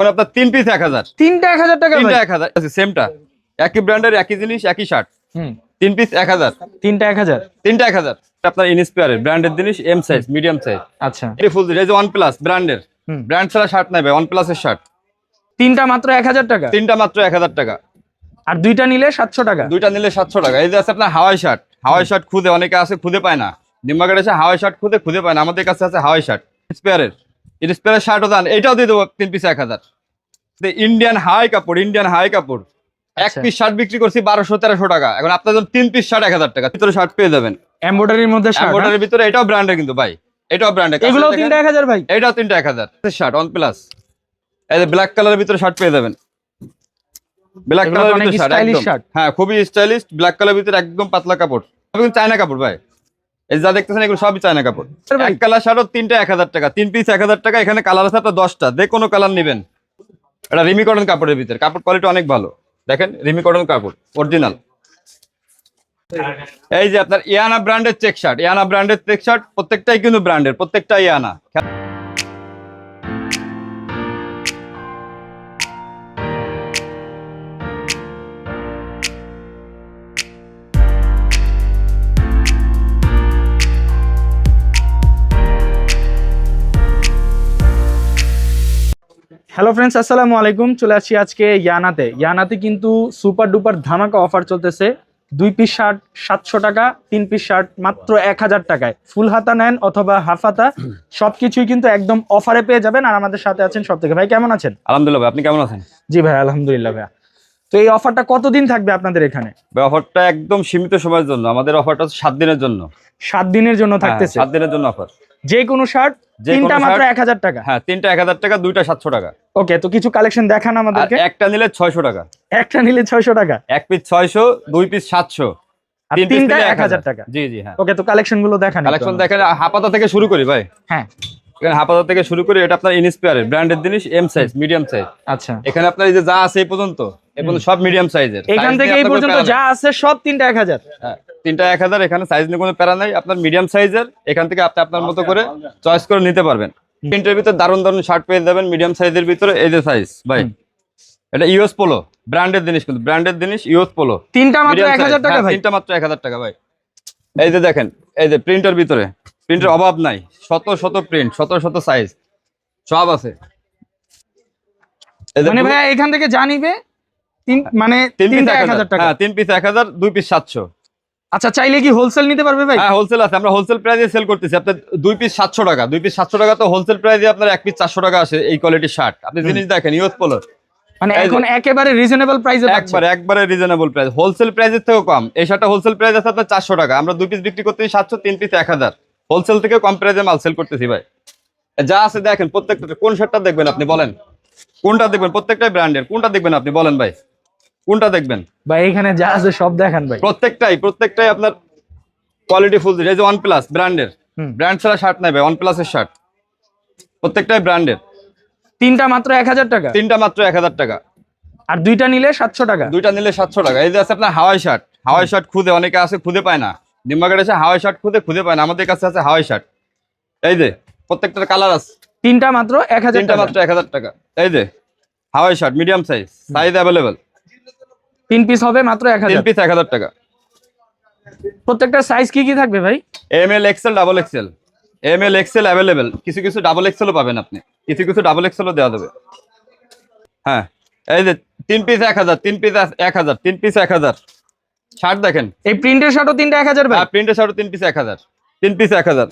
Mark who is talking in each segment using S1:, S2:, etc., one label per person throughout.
S1: মানে আপনার তিন পিস এক হাজার।
S2: তিনটা এক হাজার টাকা
S1: তিনটা এক হাজার সেমটা একই ব্র্যান্ডের একই জিনিস একই শার্ট
S2: হুম।
S1: তিন পিস এক হাজার।
S2: তিনটা এক হাজার।
S1: তিনটা এক হাজার। আপনার ইনস্পায়ারের ব্র্যান্ডের জিনিস এম সাইজ মিডিয়াম সাইজ
S2: আচ্ছা।
S1: এটি ফুল এই যে ওয়ান প্লাস ব্র্যান্ডের ব্র্যান্ড ছাড়া শার্ট নাই ভাই ওয়ান প্লাসের শার্ট
S2: তিনটা মাত্র এক হাজার টাকা?
S1: তিনটা মাত্র এক হাজার টাকা।
S2: আর দুইটা নিলে সাতশো টাকা?
S1: দুইটা নিলে সাতশো টাকা। এই যে আছে আপনার হাওয়াই শার্ট হাওয়াই শার্ট খুদে অনেকে আছে খুদে পায় না। ডিম্বাগাড় এসে হাওয়াই শার্ট খুদে খুদে পায় না। আমাদের কাছে আছে হাওয়াই শার্ট ইন্সপায়ারের ইন্সপায়ারের শার্টও দান এটাও দিয়ে দেবো তিন পিস এক হাজার। ইন্ডিয়ান হাই কাপড় ইন্ডিয়ান হাই কাপড়। এক
S2: আচ্ছা।
S1: পিস শার্ট বিক্রি করছি বারোশো তেরোশো টাকা। এখন আপনার জন্য তিন পিস শার্ট এক হাজার টাকা। ভিতরে শার্ট পেয়ে যাবেন।
S2: এমব্রয়ডারির মধ্যে শার্ট
S1: ভিতরে এটাও ব্র্যান্ডের কিন্তু ভাই। এটাও ব্র্যান্ডের
S2: এগুলোও তিনটা এক হাজার ভাই।
S1: এটাও তিনটা এক হাজার। শার্ট ওয়ান প্লাস এই যে ব্ল্যাক কালারের ভিতরে শার্ট পেয়ে যাবেন। ব্ল্যাক কালারের ভিতরে শার্ট একদম। হ্যাঁ খুবই স্টাইলিশ ব্ল্যাক কালারের ভিতরে একদম পাতলা কাপড়। চায়না কাপড় ভাই। এই যা দেখতেছেন এগুলো সবই চায়না কাপড়। এক কালার শার্ট তিনটা এক হাজার টাকা তিন পিস এক হাজার টাকা এখানে কালার আছে আপনার দশটা। যে কোনো কালার নেবেন। এটা রিমি কটন কাপড়ের ভিতরে। কাপড় কোয়ালিটি অনেক ভালো। দেখেন রিমি কটন কাপড় অরিজিনাল এই যে আপনার ইয়ানা ব্র্যান্ডের চেক শার্ট ইয়ানা ব্র্যান্ডের চেক শার্ট প্রত্যেকটাই কিন্তু ব্র্যান্ডের প্রত্যেকটা ইয়ানা।
S2: হ্যালো ফ্রেন্ডস আসসালামু আলাইকুম। চলে আসছি আজকে ইয়ানাতে। ইয়ানাতে কিন্তু সুপার ডুপার ধামাকা অফার চলতেছে। দুই পিস শার্ট সাতশো টাকা তিন পিস শার্ট মাত্র এক হাজার টাকায়। ফুল হাতা নেন অথবা হাফ হাতা সবকিছুই কিন্তু একদম অফারে পেয়ে যাবেন আর আমাদের সাথে আছেন সব থেকে ভাই কেমন আছেন?
S1: আলহামদুলিল্লাহ ভাই, আপনি কেমন আছেন?
S2: জি ভাই আলহামদুলিল্লাহ ভাইয়া। তো এই অফারটা কতদিন থাকবে আপনাদের এখানে?
S1: ভাই, অফারটা একদম সীমিত সময়ের জন্য। আমাদের অফারটা সাত দিনের জন্য।
S2: সাত দিনের জন্য
S1: হ্যাঁ,
S2: থাকতেছে।
S1: সাত দিনের জন্য অফার
S2: যে কোনো শার্ট তিনটা মাত্র
S1: shirt-
S2: এক হাজার টাকা।
S1: হ্যাঁ তিনটা এক হাজার টাকা দুইটা সাতশো টাকা।
S2: ওকে তো কিছু কালেকশন দেখান আমাদেরকে।
S1: একটা নিলে ছয়শো টাকা।
S2: একটা নিলে ছয়শো টাকা।
S1: এক পিস ছয়শো দুই পিস সাতশো।
S2: আর
S1: তিন পিস
S2: তিনটা
S1: নিলে
S2: এক হাজার। টাকা।
S1: জি জি হ্যাঁ।
S2: ওকে তো কালেকশনগুলো দেখান
S1: কালেকশন দেখেন। হাপাতা থেকে শুরু করি ভাই?
S2: হ্যাঁ।
S1: এখানে হাপাতা থেকে শুরু করি এটা আপনার ইনস্পায়ারের ব্র্যান্ডের জিনিস এম সাইজ মিডিয়াম সাইজ
S2: আচ্ছা।
S1: এখানে আপনার এই যে যা আছে এই পর্যন্ত সব মিডিয়াম সাইজের
S2: এখান থেকে এই পর্যন্ত যা আছে সব তিনটা এক হাজার।
S1: হ্যাঁ, তিনটা এক হাজার এখানে সাইজ নিয়ে কোনো প্যারা নাই। আপনার মিডিয়াম সাইজের এখান থেকে আপনি আপনার মতো করে চয়েস করে নিতে পারবেন। তিনটের ভিতরে দারুণ দারুণ শার্ট পেয়ে যাবেন মিডিয়াম সাইজের ভিতরে। এই যে সাইজ ভাই এটা ইউএস পোলো ব্র্যান্ডের জিনিস কিন্তু ব্র্যান্ডের জিনিস ইউএস পোলো।
S2: তিনটা মাত্র
S1: Medium
S2: এক
S1: size,
S2: হাজার টাকা
S1: হ্যাঁ,
S2: ভাই।
S1: তিনটা মাত্র এক হাজার টাকা ভাই। এই যে দেখেন এই যে প্রিন্টের ভিতরে প্রিন্টের অভাব নাই। শত শত প্রিন্ট শত শত সাইজ সব আছে।
S2: মানে ভাই এখান থেকে যা নিবে তিন মানে
S1: তিন পিস
S2: তিনটা
S1: এক
S2: এক হাজার। টাকা।
S1: হ্যাঁ তিন পিস এক হাজার দুই পিস সাতশো।
S2: আচ্ছা চাইলে কি হোলসেল নিতে পারবে ভাই?
S1: হ্যাঁ হোলসেল আছে। আমরা হোলসেল প্রাইসে সেল করতেছি। আপনার দুই পিস সাতশো টাকা। দুই পিস সাতশো টাকা তো হোলসেল প্রাইসে আপনার এক পিস চারশো টাকা আসে এই কোয়ালিটির শার্ট আপনি জিনিস দেখেন ইউএস পোলোর
S2: মানে এখন একেবারে রিজনেবল প্রাইসে
S1: একবারে একবারে রিজনেবল প্রাইস হোলসেল প্রাইসের থেকেও কম। এই শার্টটা হোলসেল প্রাইস আছে আপনার চারশো টাকা। আমরা দুই পিস বিক্রি করতেছি সাতশো তিন পিস এক হাজার। হোলসেল থেকে কম প্রাইসে মাল সেল করতেছি ভাই। যা আছে দেখেন প্রত্যেকটা কোন শার্টটা দেখবেন আপনি বলেন? কোনটা দেখবেন? প্রত্যেকটা ব্র্যান্ডের কোনটা দেখবেন আপনি বলেন ভাই? কোনটা দেখবেন?
S2: ভাই এখানে যা আছে সব দেখান ভাই।
S1: প্রত্যেকটাই প্রত্যেকটাই আপনার কোয়ালিটি ফুল এই যে ওয়ান প্লাস ব্র্যান্ডের ব্র্যান্ড ছাড়া শার্ট নাই ভাই ওয়ান প্লাসের শার্ট প্রত্যেকটাই ব্র্যান্ডের
S2: তিনটা মাত্র এক হাজার টাকা?
S1: তিনটা মাত্র এক হাজার টাকা।
S2: আর দুইটা নিলে সাতশো টাকা?
S1: দুইটা নিলে সাতশো টাকা। এই যে আছে আপনার হাওয়াই শার্ট হাওয়াই শার্ট খুদে অনেকে আছে খুদে পায় না। ডিম্বাগড় এসে হাওয়াই শার্ট খুদে খুদে পায় না। আমাদের কাছে আছে হাওয়াই শার্ট এই যে প্রত্যেকটার কালার আছে।
S2: তিনটা মাত্র এক হাজার
S1: তিনটা মাত্র এক হাজার টাকা। এই যে Hawaii shirt medium size size available
S2: তিন পিস হবে মাত্র এক হাজার।
S1: পিস এক হাজার টাকা।
S2: প্রত্যেকটা সাইজ কি কি থাকবে ভাই?
S1: M L XL double XL M L XL available কিছু কিছু ডাবল এক্সেলও পাবেন আপনি। কিছু কিছু ডাবল এক্সেলও দেওয়া যাবে। হ্যাঁ এই যে তিন পিস এক হাজার তিন পিস এক হাজার তিন পিস এক হাজার। শার্ট দেখেন।
S2: এই প্রিন্টের শার্টও তিনটা এক হাজার ভাই?
S1: প্রিন্টের শার্টও তিন পিস এক হাজার। তিন পিস এক হাজার।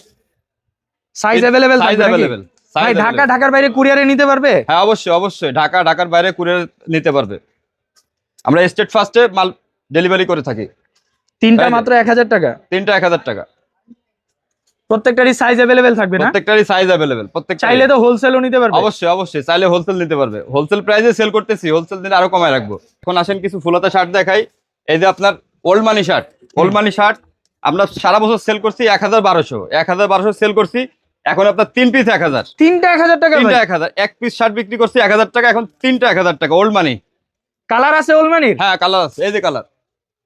S2: সাইজ অ্যাভেলেবেল
S1: সাইজ অ্যাভেলেবেল
S2: ভাই ঢাকা ঢাকার বাইরে কুরিয়ারে নিতে পারবে?
S1: হ্যাঁ অবশ্যই অবশ্যই। ঢাকা ঢাকার বাইরে কুরিয়ার নিতে পারবে। আমরা স্টেট ফার্স্টে মাল ডেলিভারি করে থাকি।
S2: তিনটা মাত্র এক হাজার টাকা?
S1: তিনটা এক হাজার টাকা।
S2: প্রত্যেকটারই সাইজ অ্যাভেলেবেল থাকবে না?
S1: প্রত্যেকটারই সাইজ অ্যাভেলেবেল প্রত্যেক
S2: চাইলে তো হোলসেলও নিতে পারবে।
S1: অবশ্যই অবশ্যই চাইলে হোলসেল নিতে পারবে। হোলসেল প্রাইসে সেল করতেছি হোলসেল দিলে আরও কমায় রাখব। এখন আসেন কিছু ফুলতা শার্ট দেখাই। এই যে আপনার old money shirt old money shirt আমরা সারা বছর সেল করছি এক হাজার বারোশো। এক হাজার বারোশো সেল করছি এখন আপনার তিন পিস এক হাজার।
S2: তিনটা এক হাজার টাকা
S1: তিনটা এক হাজার। এক পিস শার্ট বিক্রি করছি এক হাজার টাকা এখন তিনটা এক হাজার টাকা ওল্ড মানি
S2: কালার আছে ওলমানির?
S1: হ্যাঁ কালার আছে। এই যে কালার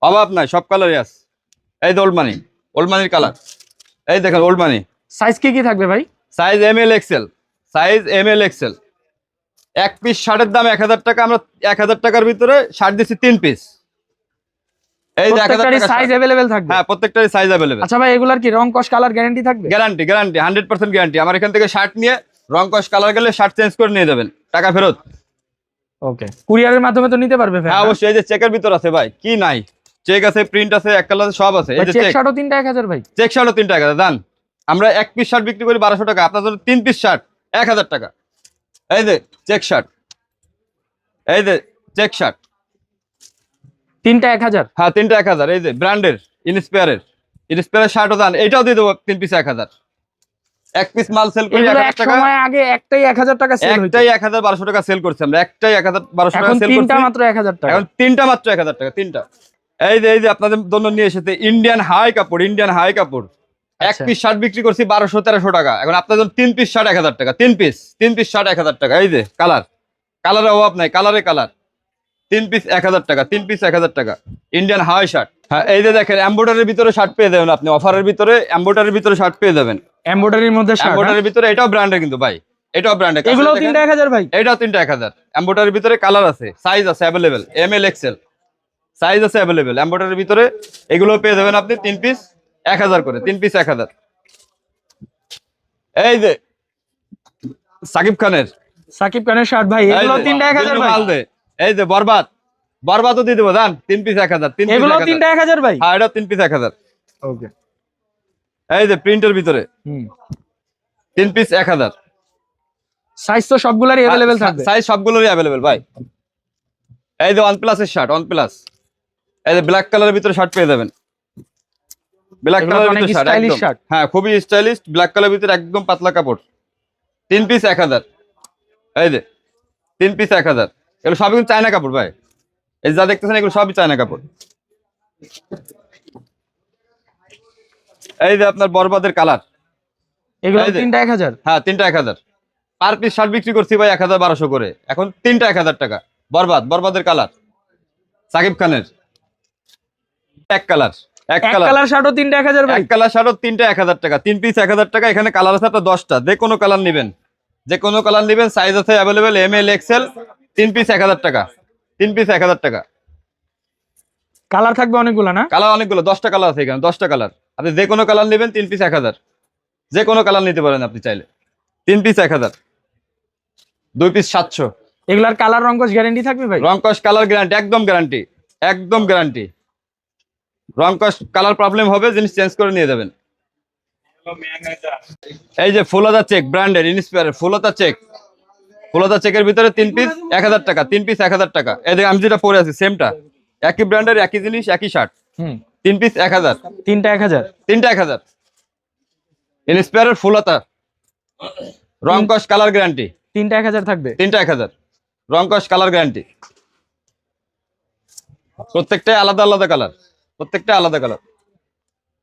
S1: অভাব নাই সব কালারই আছে। এই যে ওল্ড মানি ওল্ড মানির কালার এই দেখেন ওল্ড মানি
S2: সাইজ কি কি থাকবে ভাই?
S1: Size M L XL size M L XL এক পিস শার্টের দাম এক হাজার টাকা আমরা এক হাজার টাকার ভিতরে শার্ট দিচ্ছি তিন পিস এই
S2: সাইজ থাকবে?
S1: হ্যাঁ প্রত্যেকটারই সাইজ অ্যাভেলেবেল
S2: আচ্ছা ভাই এগুলার কি রং কস কালার গ্যারান্টি থাকবে?
S1: গ্যারান্টি গ্যারান্টি আমার এখান থেকে শার্ট নিয়ে রং কস কালার গেলে শার্ট চেঞ্জ করে নিয়ে যাবেন। টাকা ফেরত।
S2: ওকে কুরিয়ারের মাধ্যমে তো নিতে পারবে
S1: হ্যাঁ অবশ্যই এই যে চেকের ভিতর আছে ভাই কি নাই? চেক আছে প্রিন্ট আছে এক কালার সব আছে। এই যে
S2: চেক শার্টও তিনটা এক হাজার ভাই।
S1: চেক শার্টও তিন টাকা দান। আমরা এক পিস শার্ট বিক্রি করি বারোশো টাকা আপনার জন্য তিন পিস শার্ট এক হাজার টাকা। এই যে চেক শার্ট এই যে চেক শার্ট
S2: তিনটা এক হাজার।
S1: হ্যাঁ তিনটা এক হাজার এই যে ব্র্যান্ডের ইনস্পায়ারের ইনস্পায়ারের শার্টও দান এইটাও দিয়ে দেবো তিন পিস এক হাজার। এক পিস মাল সেল করি এক
S2: এগুলো
S1: হাজার
S2: এক
S1: টাকা
S2: সময় আগে একটাই এক হাজার টাকা সেল হইতো।
S1: একটাই এক হাজার বারোশো টাকা সেল করছি আমরা একটাই এক হাজার বারোশো টাকা
S2: এখন
S1: সেল
S2: তিনটা মাত্র এক হাজার টাকা।
S1: এখন তিনটা মাত্র এক হাজার টাকা তিনটা। এই যে এই যে আপনাদের জন্য নিয়ে এসেছে ইন্ডিয়ান হাই কাপড় ইন্ডিয়ান হাই কাপড় এক
S2: আচ্ছা।
S1: পিস শার্ট বিক্রি করছি বারোশো তেরোশো টাকা। এখন আপনাদের জন্য তিন পিস শার্ট এক হাজার টাকা তিন পিস তিন পিস শার্ট এক হাজার টাকা। এই যে কালার কালারের অভাব নাই কালারে কালার তিন পিস এক হাজার টাকা তিন পিস এক হাজার টাকা। ইন্ডিয়ান হাই শার্ট হ্যাঁ এই যে দেখেন এম্বোডারের ভিতরে শার্ট পেয়ে যাবেন আপনি অফারের ভিতরে এম্বোডারের ভিতরে শার্ট পেয়ে যাবেন।
S2: এমব্রয়ডারির মধ্যে
S1: এম্বোডারের ভিতরে এটাও ব্র্যান্ডের কিন্তু ভাই এটাও ব্র্যান্ডের
S2: এগুলো তিনটা এক হাজার ভাই।
S1: এটাও তিনটা এক হাজার। এম্বোটারের ভিতরে কালার আছে সাইজ আছে available M L XL size আছে অ্যাভেলেবেল এম্বোটারের ভিতরে এগুলো পেয়ে যাবেন আপনি তিন পিস এক হাজার করে তিন পিস এক হাজার। এই যে সাকিব খানের।
S2: সাকিব খানের শার্ট ভাই এগুলো তিনটা এক হাজার ভাই।
S1: মালদে, এই যে বরবাদ। বরবাদও দিয়ে দেবো দান তিন পিস এক হাজার তিন
S2: এগুলো
S1: এক হাজার।
S2: তিনটা এক হাজার ভাই?
S1: হ্যাঁ এটা তিন পিস এক হাজার।
S2: ওকে।
S1: এই যে প্রিন্টের ভিতরে। তিন পিস এক হাজার।
S2: সাইজ তো সবগুলারই অ্যাভেলেবেল থাকবে।
S1: সাইজ সবগুলোরই অ্যাভেলেবেল ভাই। এই যে ওয়ান প্লাসের শার্ট ওয়ান প্লাস এই যে ব্ল্যাক কালারের ভিতরে শার্ট পেয়ে যাবেন। ব্ল্যাক কালারের ভিতরে শার্ট। হ্যাঁ খুবই স্টাইলিশ ব্ল্যাক কালারের ভিতরে একদম পাতলা কাপড়। তিন পিস এক হাজার। এই যে তিন পিস এক হাজার। এগুলো সবই কিন্তু চায়না কাপড় ভাই। এই যা দেখতেছেন এগুলো সবই চায়না কাপড়। এই যে আপনার বরবাদের কালার।
S2: এগুলো তিনটা এক হাজার?
S1: হ্যাঁ তিনটা এক হাজার। পার পিস শার্ট বিক্রি করছি ভাই এক হাজার বারোশো করে। এখন তিনটা এক হাজার টাকা। বরবাদ বরবাদের কালার। সাকিব খানের। এক কালার এক কালার।
S2: শার্টও তিনটা এক হাজার
S1: এক কালার শার্টও তিনটা এক হাজার টাকা। তিন পিস এক হাজার টাকা এখানে কালার আছে আপনার দশটা। যে কোনো কালার নেবেন। যে কোনো কালার নেবেন সাইজ আছে অ্যাভেলেবেল এম এল এক্সেল তিন পিস এক হাজার টাকা। তিন পিস এক হাজার টাকা।
S2: কালার থাকবে অনেকগুলো না?
S1: কালার অনেকগুলো দশটা কালার আছে এখানে দশটা কালার আপনি যে কোনো কালার নেবেন তিন পিস এক হাজার। যে কোনো কালার নিতে পারেন আপনি চাইলে। তিন পিস এক হাজার। দুই পিস সাতশো।
S2: এগুলার কালার রঙ্কশ গ্যারান্টি থাকবে ভাই?
S1: রংকশ কালার গ্যারান্টি একদম গ্যারান্টি একদম গ্যারান্টি রংকশ কালার প্রবলেম হবে জিনিস চেঞ্জ করে নিয়ে যাবেন। এই যে ফুলতা চেক ব্র্যান্ডের ইনস্পায়ার ফুলতা চেক ফুলতা চেকের ভিতরে তিন পিস এক হাজার টাকা তিন পিস এক হাজার টাকা। এই দেখে আমি যেটা পরে আছি সেমটা একই ব্র্যান্ডের একই জিনিস একই শার্ট
S2: হুম।
S1: তিন পিস এক হাজার।
S2: তিনটা এক হাজার?
S1: তিনটা এক হাজার। ইনস্পায়ারের ফুলতা কস কালার গ্যারান্টি
S2: তিনটা এক হাজার থাকবে?
S1: তিনটা এক হাজার। রং কস কালার গ্যারান্টি প্রত্যেকটাই আলাদা আলাদা কালার প্রত্যেকটা আলাদা কালার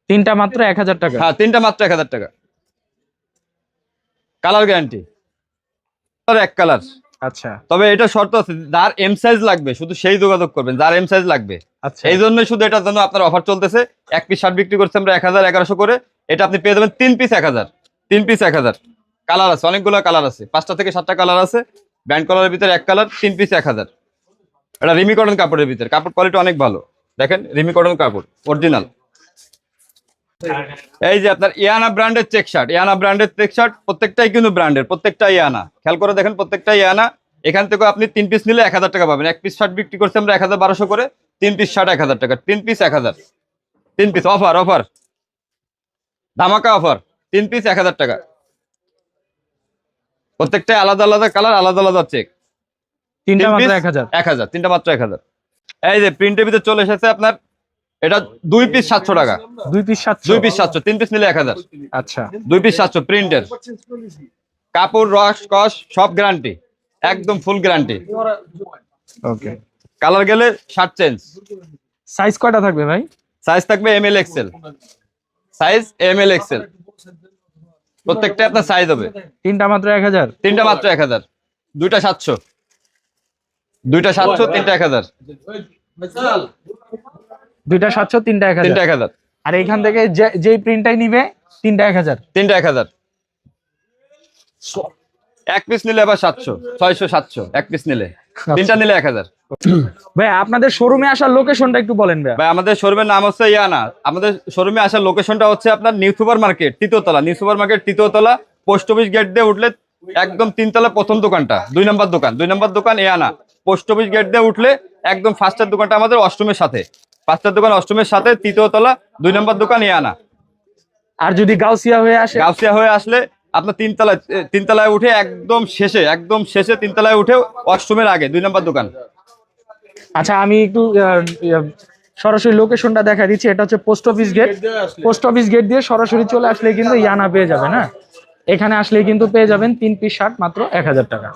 S2: তিনটা মাত্র এক হাজার টাকা?
S1: হ্যাঁ তিনটা মাত্র এক হাজার টাকা। কালার গ্যারান্টি এক কালার
S2: আচ্ছা।
S1: তবে এটা শর্ত আছে যার এম সাইজ লাগবে শুধু সেই যোগাযোগ করবেন যার এম সাইজ লাগবে।
S2: আচ্ছা।
S1: এই জন্য শুধু এটার জন্য আপনার অফার চলতেছে। এক পিস শার্ট বিক্রি করছে আমরা এক হাজার এগারোশো করে। এটা আপনি পেয়ে যাবেন তিন পিস এক হাজার। তিন পিস এক হাজার। কালার আছে অনেকগুলো কালার আছে। পাঁচটা থেকে সাতটা কালার আছে। ব্যান্ড কালারের ভিতরে এক কালার তিন পিস এক হাজার। এটা রিমি কটন কাপড়ের ভিতরে। কাপড় কোয়ালিটি অনেক ভালো। দেখেন রিমি কটন কাপড় অরিজিনাল এই যে আপনার ইয়ানা ব্র্যান্ডের চেক শার্ট ইয়ানা ব্র্যান্ডের চেক শার্ট প্রত্যেকটাই কিন্তু ব্র্যান্ডের প্রত্যেকটা ইয়ানা। খেয়াল করে দেখেন প্রত্যেকটা ইয়ানা। এখান থেকে আপনি তিন পিস নিলে এক হাজার টাকা পাবেন। এক পিস শার্ট বিক্রি করছে আমরা এক হাজার বারোশো করে তিন পিস শার্ট এক হাজার টাকা তিন পিস এক হাজার। তিন পিস অফার অফার ধামাকা অফার তিন পিস এক হাজার টাকা। প্রত্যেকটাই আলাদা আলাদা কালার আলাদা আলাদা চেক
S2: তিনটা মাত্র এক হাজার।
S1: এক হাজার তিনটা মাত্র এক হাজার। এই যে প্রিন্টের ভিতরে চলে এসেছে আপনার এটা দুই পিস সাতশো টাকা।
S2: দুই পিস সাতশো।
S1: দুই পিস সাতশো তিন পিস নিলে এক হাজার।
S2: আচ্ছা।
S1: দুই পিস সাতশো প্রিন্টের কাপড় রস কস সব গ্যারান্টি একদম ফুল গ্যারান্টি
S2: ওকে
S1: কালার গেলে শার্ট চেঞ্জ
S2: সাইজ কয়টা থাকবে ভাই?
S1: সাইজ থাকবে M L XL size M L XL প্রত্যেকটা আপনার সাইজ হবে।
S2: তিনটা মাত্র এক হাজার?
S1: তিনটা মাত্র এক হাজার। দুইটা সাতশো। দুইটা সাতশো তিনটা এক হাজার।
S2: দুইটা সাতশো তিনটা এক
S1: তিনটা
S2: হাজার
S1: এক হাজার।
S2: আর এখান থেকে যে- যেই প্রিন্টটাই নিবে তিনটা এক হাজার।
S1: তিনটা এক হাজার। এক পিস নিলে আবার সাতশো ছয়শো সাতশো এক পিস নিলে। তিনটা নিলে এক হাজার।
S2: ভাই আপনাদের শোরুমে আসার লোকেশনটা একটু বলেন ভাই।
S1: ভাই আমাদের শোরুমের নাম হচ্ছে ইয়ানা। আমাদের শোরুমে আসার লোকেশনটা হচ্ছে আপনার নিউ সুপার মার্কেট তৃতীয়তলা। নিউ সুপার মার্কেট তৃতীয়তলা পোস্ট অফিস গেট দিয়ে উঠলে একদম তিনতলা প্রথম দোকানটা দুই নম্বর দোকান। দুই নম্বর দোকান ইয়ানা। পোস্ট অফিস গেট দিয়ে উঠলে একদম ফার্স্টের দোকানটা আমাদের অষ্টমের সাথে। ফার্স্টের দোকান অষ্টমের সাথে তৃতীয়তলা দুই নম্বর দোকান ইয়ানা
S2: আর যদি গাউসিয়া হয়ে আসে?
S1: গাউসিয়া হয়ে আসলে আপনার তিনতলায় তিনতলায় উঠে একদম শেষে একদম শেষে তিনতলায় উঠে অষ্টমের আগে দুই নম্বর দোকান।
S2: আচ্ছা আমি একটু সরাসরি লোকেশনটা দেখা দিচ্ছি। এটা হচ্ছে post office gate. Post office gate দিয়ে সরাসরি চলে আসলে কিন্তু ইয়ানা পেয়ে যাবেন হ্যাঁ? এখানে আসলে কিন্তু পেয়ে যাবেন তিন পিস শার্ট মাত্র এক হাজার টাকা।